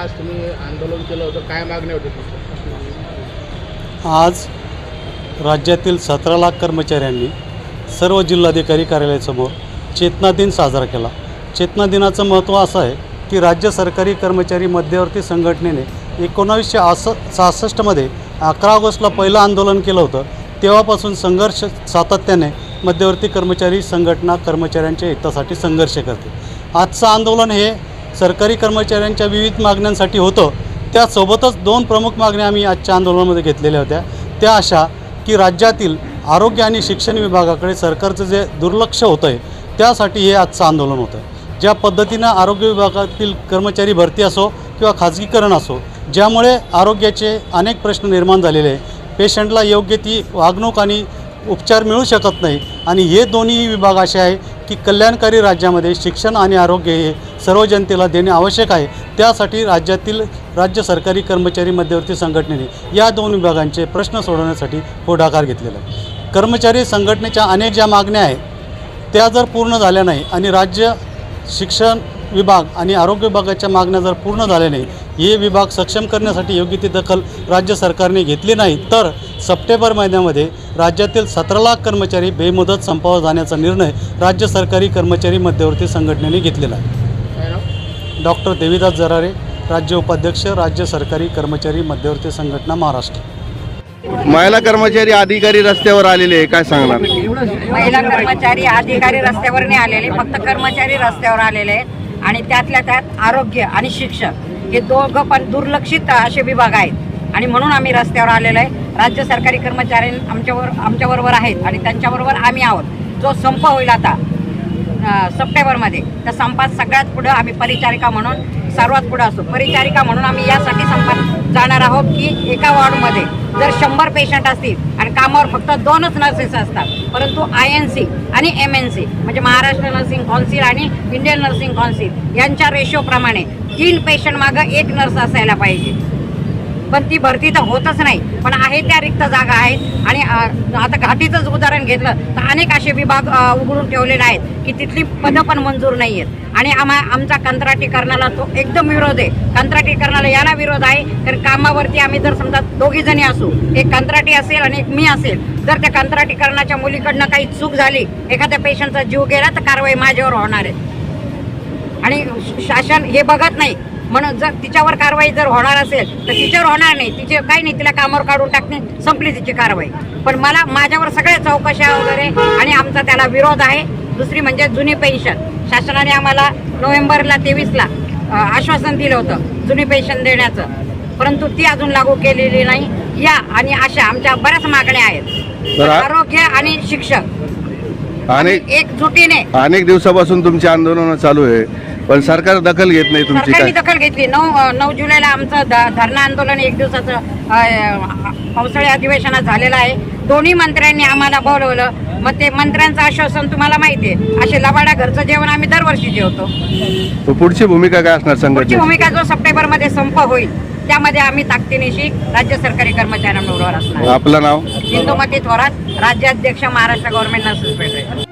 आज तुम्ही आंदोलन केलं होतं. काय आज राज्यातील सतरा लाख कर्मचाऱ्यांनी सर्व जिल्हाधिकारी कार्यालयासमोर चेतना दिन साजरा केला. चेतना दिनाचं महत्त्व असं आहे की राज्य सरकारी कर्मचारी मध्यवर्ती संघटनेने एकोणावीसशे आस सहासष्टमध्ये अकरा ऑगस्टला पहिलं आंदोलन केलं होतं. तेव्हापासून संघर्ष सातत्याने मध्यवर्ती कर्मचारी संघटना कर्मचाऱ्यांच्या हितासाठी संघर्ष करते. आजचं आंदोलन हे सरकारी कर्मचाऱ्यांच्या विविध मागण्यांसाठी होतं. त्यासोबतच दोन प्रमुख मागण्या आम्ही आजच्या आंदोलनामध्ये घेतलेल्या होत्या. त्या अशा की राज्यातील आरोग्य आणि शिक्षण विभागाकडे सरकारचं जे दुर्लक्ष होतं आहे त्यासाठी हे आजचं आंदोलन होतं. ज्या पद्धतीनं आरोग्य विभागातील कर्मचारी भरती असो किंवा खाजगीकरण असो ज्यामुळे आरोग्याचे अनेक प्रश्न निर्माण झालेले आहे. पेशंटला योग्य ती वागणूक आणि उपचार मिळू शकत नाही. आणि हे दोन्ही विभाग असे आहे की कल्याणकारी राज्यामध्ये शिक्षण आणि आरोग्य हे सर्व जनतेला देणे आवश्यक आहे. त्यासाठी राज्यातील राज्य सरकारी कर्मचारी मध्यवर्ती संघटनेने या दोन विभागांचे प्रश्न सोडवण्यासाठी पुढाकार घेतलेला आहे. कर्मचारी संघटनेच्या अनेक ज्या मागण्या आहेत त्या जर पूर्ण झाल्या नाही आणि राज्य शिक्षण विभाग आणि आरोग्य विभागाच्या मागण्या जर पूर्ण झाल्या नाही हे विभाग सक्षम करण्यासाठी योग्य ती दखल राज्य सरकारने घेतली नाही तर सप्टेंबर महिन्यामध्ये राज्यातील सतरा लाख कर्मचारी बेमुदत संपावर जाण्याचा निर्णय राज्य सरकारी कर्मचारी मध्यवर्ती संघटनेने घेतलेला आहे. डॉक्टर देवीदास जरारे राज्य उपाध्यक्ष राज्य सरकारी कर्मचारी मध्यवर्ती संघटना महाराष्ट्र. महिला कर्मचारी अधिकारी रस्त्यावर आलेले आहे काय सांगणार? महिला कर्मचारी अधिकारी रस्त्यावर नाही आलेले फक्त कर्मचारी रस्त्यावर आलेले आहेत. आणि त्यातल्या त्यात आरोग्य आणि शिक्षण हे दोघं पण दुर्लक्षित असे विभाग आहेत. आणि म्हणून आम्ही रस्त्यावर आलेलो आहे. राज्य सरकारी कर्मचारी आमच्यावर आमच्याबरोबर आहेत आणि त्यांच्याबरोबर आम्ही आहोत. जो संप होईल आता सप्टेंबरमध्ये. तर संपात सगळ्यात पुढं आम्ही परिचारिका म्हणून सर्वात पुढं असतो परिचारिका म्हणून आम्ही यासाठी संपात जाणार आहोत की एका वॉर्डमध्ये जर शंभर पेशंट असतील आणि कामावर फक्त दोनच नर्सेस असतात परंतु आय एन सी आणि एम एन सी म्हणजे महाराष्ट्र नर्सिंग कौन्सिल आणि इंडियन नर्सिंग कौन्सिल यांच्या रेशोप्रमाणे तीन पेशंट मागं एक नर्स असायला पाहिजे. पण ती भरती तर होतच नाही. पण आहे त्या रिक्त जागा आहेत. आणि आता घाटीचंच उदाहरण घेतलं तर अनेक असे विभाग उघडून ठेवलेले आहेत की तिथली पदं पण मंजूर नाही आहेत आणि आम्हा आमचा कंत्राटीकरणाला तो एकदम विरोध आहे. कंत्राटीकरणाला याला विरोध आहे. तर कामावरती आम्ही जर समजा दोघी जणी असू एक कंत्राटी असेल आणि एक मी असेल जर त्या कंत्राटीकरणाच्या मुलीकडनं काही चूक झाली एखाद्या पेशंटचा जीव गेला तर कारवाई माझ्यावर होणार आहे. आणि शासन हे बघत नाही. म्हणून जर तिच्यावर कारवाई जर होणार असेल तर तिच्यावर होणार नाही. तिचे काही नाही तिला कामावर काढून टाकणे संपली तिची कारवाई. पण मला माझ्यावर सगळ्या चौकशा वगैरे आणि आमचा त्याला विरोध आहे. दुसरी म्हणजे जुनी पेन्शन. शासनाने आम्हाला नोव्हेंबरला तेवीसला आश्वासन दिलं होतं जुनी पेन्शन देण्याचं. परंतु ती अजून लागू केलेली नाही. या आणि अशा आमच्या बऱ्याच मागण्या आहेत. आरोग्य आणि शिक्षक अनेक एकजुटीने अनेक दिवसापासून तुमचे आंदोलन चालू आहे. पण सरकार दखल घेत नाही तुमची सरकारने दखल घेतली. नऊ नऊ जुलैला आमचं ध- धरणं आंदोलन एक दिवसाचं अ, पावसाळी अधिवेशनात झालेलं आहे. दोन्ही मंत्र्यांनी आम्हाला बोलवलं. मग ते मंत्र्यांचं आश्वासन तुम्हाला माहिती आहे. असे लबाडा घरचं जेवण आम्ही दरवर्षी जेवतो. तर पुढची भूमिका काय असणार पुढची भूमिका जो सप्टेंबरमध्ये संप होईल त्यामध्ये आम्ही ताकदीनिशी राज्य सरकारी कर्मचाऱ्यांबरोबर असणार. आपलं नाव? इंदुमती थोरात राज्याध्यक्ष महाराष्ट्र गव्हर्नमेंट नर्सेस फेडरेशन